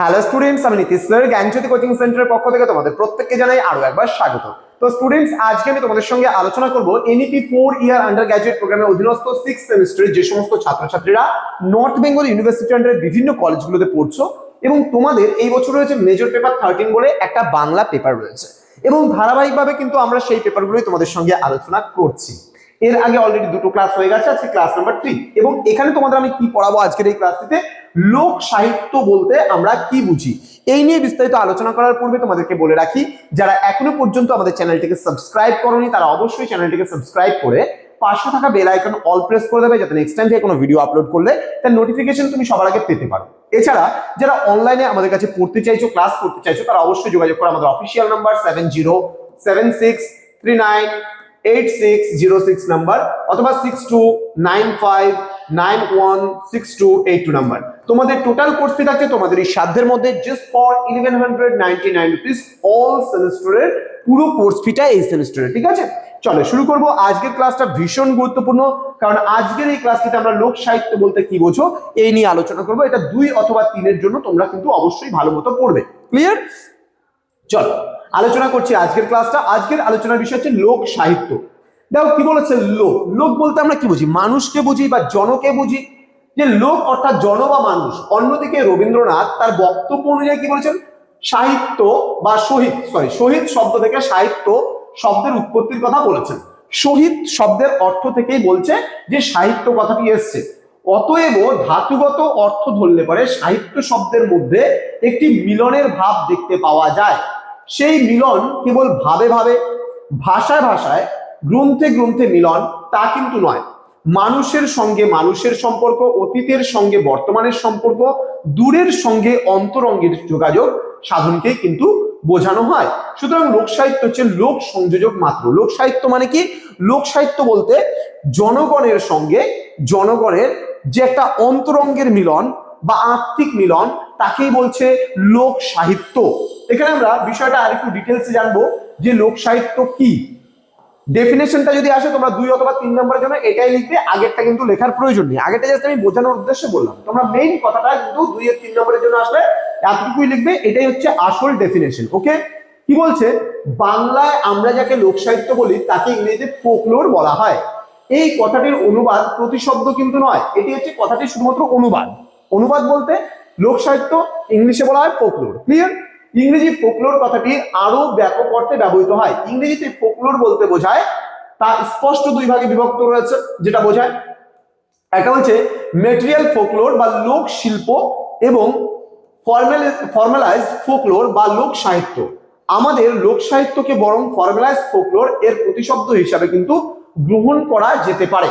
Hello students আমি Nitish sir, জ্ঞানজ্যোতি coaching সেন্টারের পক্ষ থেকে তোমাদের প্রত্যেককে জানাই আরও একবার স্বাগত। তো স্টুডেন্টস আজকে আমি তোমাদের সঙ্গে আলোচনা করব NEP four year undergraduate প্রোগ্রামের অধীনস্থ সিক্স সেমিস্টারের যে সমস্ত ছাত্রছাত্রীরা নর্থ বেঙ্গল ইউনিভার্সিটি আন্ডারের বিভিন্ন কলেজগুলোতে পড়ছো এবং তোমাদের এই বছর রয়েছে মেজর পেপার থার্টিন বলে একটা বাংলা পেপার রয়েছে। এবং ধারাবাহিকভাবে কিন্তু আমরা সেই পেপারগুলোই তোমাদের সঙ্গে আলোচনা করছি। এর আগে অলরেডি দুটো ক্লাস হয়ে গেছে, আজকে ক্লাস নাম্বার থ্রি এবং এখানে তোমাদের আমি কি পড়াবো আজকের এই ক্লাসটিতে লোক সাহিত্য বলতে আমরা কি বুঝি? এই নিয়ে বিস্তারিত আলোচনা করার পূর্বে তোমাদেরকে বলে রাখি, যারা এখনও পর্যন্ত আমাদের চ্যানেলটিকে সাবস্ক্রাইব করনি, তারা অবশ্যই চ্যানেলটিকে সাবস্ক্রাইব করে পাশে থাকা বেল আইকন অল প্রেস করে দেবে, যাতে নেক্সট টাইম থেকে কোনো ভিডিও আপলোড করলে তার নোটিফিকেশন তুমি সবার আগে পেতে পারো। এছাড়া যারা অনলাইনে আমাদের কাছে পড়তে চাইছো ক্লাস করতে চাইছো, তারা অবশ্যই যোগাযোগ করো আমাদের official number seven zero seven six three nine eight six zero six number অথবা six two nine five nine one six two eight two number তোমাদের টোটাল কোর্স ফি থাকছে তোমাদের এই সাধ্যের মধ্যে just for eleven hundred ninety nine rupees all সেমিস্টারের পুরো course ফিটা এই সেমিস্টারে ঠিক আছে? চলো, শুরু করব। আজকের ক্লাসটা ভীষণ গুরুত্বপূর্ণ, কারণ আজকের এই ক্লাসটিতে আমরা লোক সাহিত্য বলতে কি বোঝো, এই নিয়ে আলোচনা করব। এটা দুই অথবা তিনের জন্য তোমরা কিন্তু অবশ্যই ভালো মতো পড়বে। ক্লিয়ার চলো। আলোচনা করছি আজকের ক্লাসটা। আজকের আলোচনার বিষয় হচ্ছে লোক সাহিত্য। দেখো, কি বলেছে লোক? লোক বলতে আমরা কি বুঝি? মানুষকে বুঝি বা জনকে বুঝি? যে লোক অর্থাৎ জন বা মানুষ। অন্যদিকে রবীন্দ্রনাথ তার বক্তব্য অনুযায়ী কি বলেছেন? সাহিত্য বা শহীদ সরি শহীদ শব্দ থেকে সাহিত্য শব্দের উৎপত্তির কথা বলেছেন। শহীদ শব্দের অর্থ থেকেই বলছে যে সাহিত্য কথাটি এসছে। অতএব ধাতুগত অর্থ ধরলে পরে সাহিত্য শব্দের মধ্যে একটি মিলনের ভাব দেখতে পাওয়া যায়। সেই মিলন কেবল ভাবে ভাবে, ভাষায় ভাষায়, গ্রন্থে গ্রন্থে মিলন, তা কিন্তু নয়। মানুষের সঙ্গে মানুষের সম্পর্ক, অতীতের সঙ্গে বর্তমানের সম্পর্ক, দূরের সঙ্গে অন্তরঙ্গের যোগাযোগ সাধনকে কিন্তু বোঝানো হয়। সুতরাং লোক সাহিত্য হচ্ছে লোক সংযোজক মাত্র। লোক সাহিত্য মানে কি? লোক সাহিত্য বলতে জনগণের সঙ্গে জনগণের যে একটা অন্তরঙ্গের মিলন বা আত্মিক মিলন, তাকেই বলছে লোক সাহিত্য। এখানে আমরা বিষয়টা আরেকটু ডিটেলসে জানব যে লোক সাহিত্য কি ডেফিনেশনটা যদি আসে, তোমরা দুই অথবা তিন নম্বরের জন্য এটাই লিখবে, আগেরটা কিন্তু লেখার প্রয়োজন নেই। আগেরটা জাস্ট আমি বোঝানোর উদ্দেশ্যে বললাম। তোমরা মেইন কথাটা কিন্তু দুই আর তিন নম্বরের জন্য আসলে এতটুকুই লিখবে, এটাই হচ্ছে আসল ডেফিনেশন ওকে কি বলছে? বাংলায় আমরা যাকে লোক সাহিত্য বলি, তাকে ইংরেজিতে ফোকলোর বলা হয়। এই কথাটির অনুবাদ প্রতিশব্দ কিন্তু নয়, এটি হচ্ছে কথাটি শুধুমাত্র অনুবাদ। অনুবাদ বলতে লোক সাহিত্য ইংলিশে বলা হয় ফোকলোর ক্লিয়ার ইংরেজি ফোকলোর কথাটি আরও ব্যাপক অর্থে ব্যবহৃত হয়। ইংরেজিতে ফোকলোর বলতে বোঝায়, তা স্পষ্ট দুই ভাগে বিভক্ত রয়েছে, যেটা বোঝায়, একটা হচ্ছে মেটেরিয়াল ফোকলোর বা লোক শিল্প এবং ফর্মালাইজ ফোকলোর বা লোক সাহিত্য। আমাদের লোক সাহিত্যকে বরং ফর্মালাইজ ফোকলোর এর প্রতিশব্দ হিসাবে কিন্তু গ্রহণ করা যেতে পারে।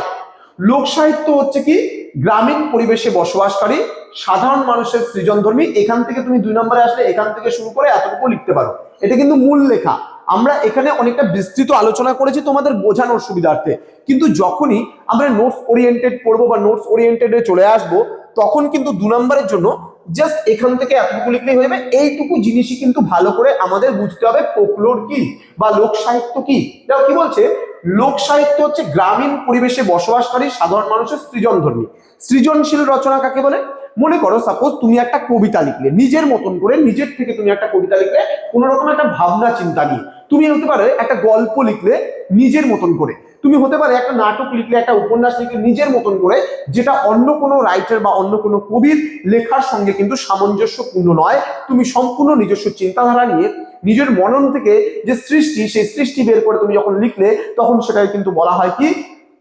লোক সাহিত্য হচ্ছে কি? গ্রামীণ পরিবেশে বসবাসকারী সাধারণ মানুষের সৃজনধর্মী। এখান থেকে তুমি দুই নম্বরে আসলে এখান থেকে শুরু করে এতটুকু লিখতে পারো। এটা কিন্তু মূল লেখা। আমরা এখানে অনেকটা বিস্তৃত আলোচনা করেছি তোমাদের বোঝানোর সুবিধার্থে। কিন্তু যখনই আমরা নোটস ওরিয়েন্টেড পড়ব বা নোটস ওরিয়েন্টেডে চলে আসব, তখন কিন্তু দু নম্বরের জন্য জাস্ট এখান থেকে এতটুকু লিখলেই হয়ে যাবে। এইটুকু জিনিসই কিন্তু ভালো করে আমাদের বুঝতে হবে। ফোকলোর কি বা লোক সাহিত্য কি? দেখো কি বলছে? লোক সাহিত্য হচ্ছে গ্রামীণ পরিবেশে বসবাসকারী সাধারণ মানুষের সৃজনধর্মী সৃজনশীল রচনা কাকে বলে? মনে করো সাপোজ তুমি একটা কবিতা লিখলে, নিজের মতন করে, নিজের থেকে তুমি একটা কবিতা লিখলে, কোন রকম একটা ভাবনা, চিন্তা নিয়ে। তুমি হতে পারে একটা গল্প লিখলে নিজের মতন করে। তুমি হতে পারে একটা নাটক লিখলে, একটা উপন্যাস লিখলে নিজের মতন করে, যেটা অন্য কোনো রাইটার বা অন্য কোনো কবির লেখার সঙ্গে কিন্তু সামঞ্জস্যপূর্ণ নয়। তুমি সম্পূর্ণ নিজস্ব চিন্তাধারা নিয়ে নিজের মনন থেকে যে সৃষ্টি, সেই সৃষ্টি বের করে তুমি যখন লিখলে, তখন সেটাকে কিন্তু বলা হয় কি?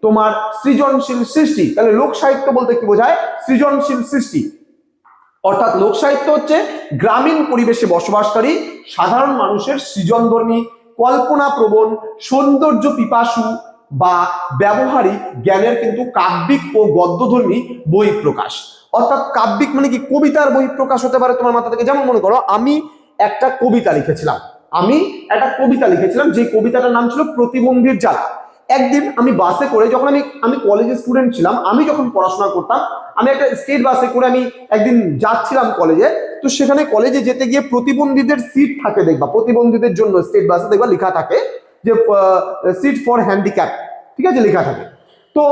তোমার সৃজনশীল সৃষ্টি। তাহলে লোক সাহিত্য বলতে কি বোঝায়? সৃজনশীল সৃষ্টি। অর্থাৎ লোক সাহিত্য হচ্ছে গ্রামীণ পরিবেশে বসবাসকারী সাধারণ মানুষের সৃজনধর্মী কল্পনা প্রবণ সৌন্দর্য পিপাসু বা ব্যবহারিক জ্ঞানের কিন্তু কাব্যিক ও গদ্যধর্মী বই প্রকাশ অর্থাৎ কাব্যিক মানে কি? কবিতার বই প্রকাশ হতে পারে তোমার মাথা থেকে। যেমন মনে করো, আমি একটা কবিতা লিখেছিলাম। আমি একটা কবিতা লিখেছিলাম যে কবিতাটার নাম ছিল প্রতিবন্ধীর জ্বালা। একদিন আমি বাসে করে যখন আমি আমি কলেজের স্টুডেন্ট ছিলাম, আমি যখন পড়াশোনা করতাম, আমি একটা স্টেট বাসে করে আমি একদিন যাচ্ছিলাম কলেজে তো সেখানে কলেজে যেতে গিয়ে প্রতিবন্ধীদের সিট থাকে দেখবা, প্রতিবন্ধীদের জন্য স্টেট বাসে দেখবা লেখা থাকে যে সিট ফর হ্যান্ডিক্যাপ ঠিক আছে, লেখা থাকে। তো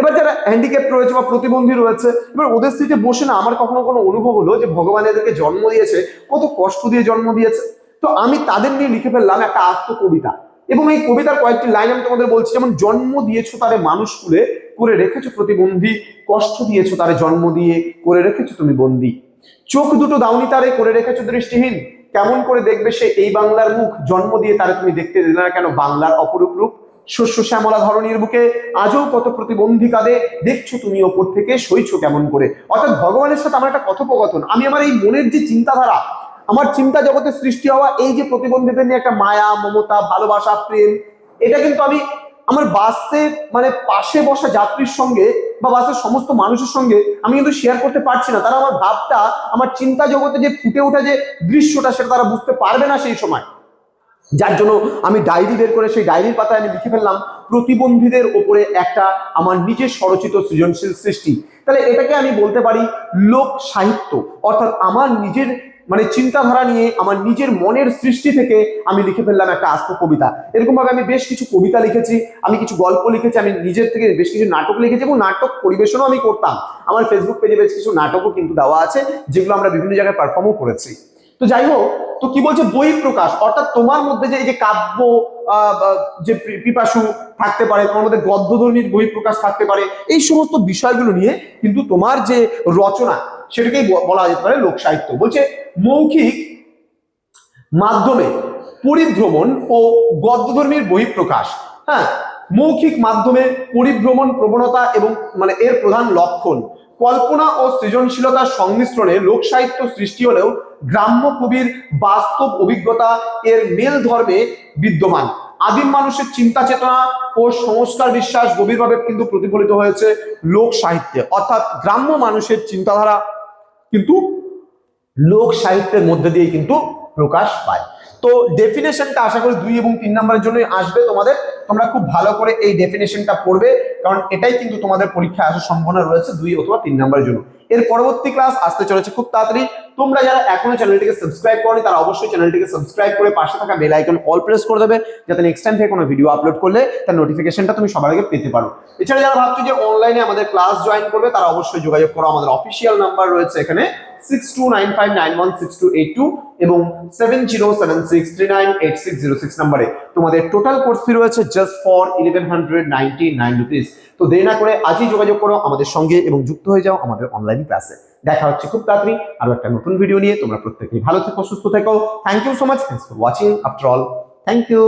এবার যারা হ্যান্ডিক্যাপ রয়েছে বা প্রতিবন্ধী রয়েছে, এবার ওদের সিটে বসে না আমার কখনো কোনো অনুভব হলো যে ভগবান এদেরকে জন্ম দিয়েছে, কত কষ্ট দিয়ে জন্ম দিয়েছে? তো আমি তাদের নিয়ে লিখে ফেললাম একটা আত্ম কবিতা। এবং এই কবিতার কয়েকটি লাইন আমি তোমাদের বলছি, যেমন, জন্ম দিয়েছ তারে মানুষ কুলে করে রেখেছো প্রতিবন্ধী, কষ্ট দিয়েছ তারে জন্ম দিয়ে করে রেখেছো তুমি বন্দি। চোখ দুটো দাউনি তারে করে রেখেছো দৃষ্টিহীন। কেমন করে দেখবে সে এই বাংলার মুখ? জন্ম দিয়ে তারে তুমি দেখতে দিলে না কেন? বাংলার অপরূপ রূপ। শস্য শ্যামলা ধরনীর বুকে আজও কত প্রতিবন্ধী কাঁদে, দেখছ তুমি ওপর থেকে, সইছো কেমন করে? অর্থাৎ ভগবানের সাথে আমার একটা কথোপকথন। আমি আমার এই মনের যে চিন্তাধারা, আমার চিন্তা জগতে সৃষ্টি হওয়া, এই যে প্রতিবন্ধীদের নিয়ে একটা মায়া, মমতা, ভালোবাসা, প্রেম, এটা কিন্তু আমি আমার বাসে মানে পাশে বসা যাত্রীর সঙ্গে বা বাসের সমস্ত মানুষের সঙ্গে আমি কিন্তু শেয়ার করতে পারছি না। তারা আমার ভাবটা, আমার চিন্তা জগতে যে ফুটে ওঠা যে দৃশ্যটা, সেটা তারা বুঝতে পারবে না সেই সময়। যার জন্য আমি ডায়েরি বের করে সেই ডায়েরির পাতায় আমি লিখে ফেললাম, প্রতিবন্ধীদের ওপরে একটা আমার নিজের স্বরচিত সৃজনশীল সৃষ্টি। তাহলে এটাকে আমি বলতে পারি লোক সাহিত্য, অর্থাৎ আমার নিজের মানে চিন্তাধারা নিয়ে আমার নিজের মনের সৃষ্টি থেকে আমি লিখে ফেললাম একটা আস্ত কবিতা। এরকম ভাবে আমি বেশ কিছু কবিতা লিখেছি, আমি কিছু গল্প লিখেছি, আমি নিজের থেকে বেশ কিছু নাটক লিখেছি এবং নাটক পরিবেশনও আমি করতাম। আমার ফেসবুক পেজে বেশ কিছু নাটকও কিন্তু দেওয়া আছে, যেগুলো আমরা বিভিন্ন জায়গায় পারফর্মও করেছি। তো যাই হোক তো কি বলছে? বই প্রকাশ। অর্থাৎ তোমার মধ্যে যে এই যে কাব্য যে পিপাসু থাকতে পারে, তোমার মধ্যে গদ্যধর্মীর বই প্রকাশ থাকতে পারে, এই সমস্ত বিষয়গুলো নিয়ে কিন্তু তোমার যে রচনা, সেটাকেই বলা যেতে পারে লোক সাহিত্য। বলছে, মৌখিক মাধ্যমে পরিভ্রমণ ও গদ্যধর্মীর বহিঃপ্রকাশ হ্যাঁ মৌখিক মাধ্যমে পরিভ্রমণ প্রবণতা এবং মানে এর প্রধান লক্ষণ। কল্পনা ও সৃজনশীলতার সংমিশ্রণে লোক সাহিত্য সৃষ্টি হলেও গ্রাম্য কবির বাস্তব অভিজ্ঞতা এর মেল ধর্মে বিদ্যমান। আদিম মানুষের চিন্তা চেতনা ও সংস্কার বিশ্বাস গভীরভাবে কিন্তু প্রতিফলিত হয়েছে লোক সাহিত্যে অর্থাৎ গ্রাম্য মানুষের চিন্তাধারা কিন্তু লোক সাহিত্যের মধ্যে দিয়ে কিন্তু প্রকাশ পায়। তো ডেফিনেশনটা আশা করি দুই এবং তিন নম্বরের জন্যই আসবে। তোমাদের তোমরা খুব ভালো করে এই ডেফিনেশনটা পড়বে, কারণ এটাই কিন্তু তোমাদের পরীক্ষায় আসার সম্ভাবনা রয়েছে দুই অথবা তিন নম্বরের জন্য। এর পরবর্তী ক্লাস আসতে চলেছে খুব তাড়াতাড়ি। তোমরা যারা এখনও চ্যানেলটিকে সাবস্ক্রাইব করনি, তারা অবশ্যই চ্যানেলটিকে সাবস্ক্রাইব করে পাশে থাকা বেল আইকন অল প্রেস করে দেবে, যাতে নেক্সট টাইম থেকে কোনো ভিডিও আপলোড করলে তার নোটিফিকেশনটা তুমি সবার আগে পেতে পারো। এছাড়া যারা ভাবছ যে অনলাইনে আমাদের ক্লাস জয়েন করবে, তারা অবশ্যই যোগাযোগ করো, আমাদের অফিসিয়াল নাম্বার রয়েছে এখানে six two nine five nine one six two eight two এবং seven zero seven six three nine eight six zero six নাম্বারে তোমাদের টোটাল কোর্স ফি রয়েছে just for eleven hundred ninety nine rupees তো দেরি না করে আজই যোগাযোগ করো, আমাদের সঙ্গে এবং যুক্ত হয়ে যাও আমাদের অনলাইন ক্লাসে দেখা হচ্ছে খুব তাড়াতাড়ি আরও একটা নতুন ভিডিও নিয়ে। তোমরা প্রত্যেকেই ভালো থেকো, সুস্থ থেকো। Thank you so much thanks for watching after all thank you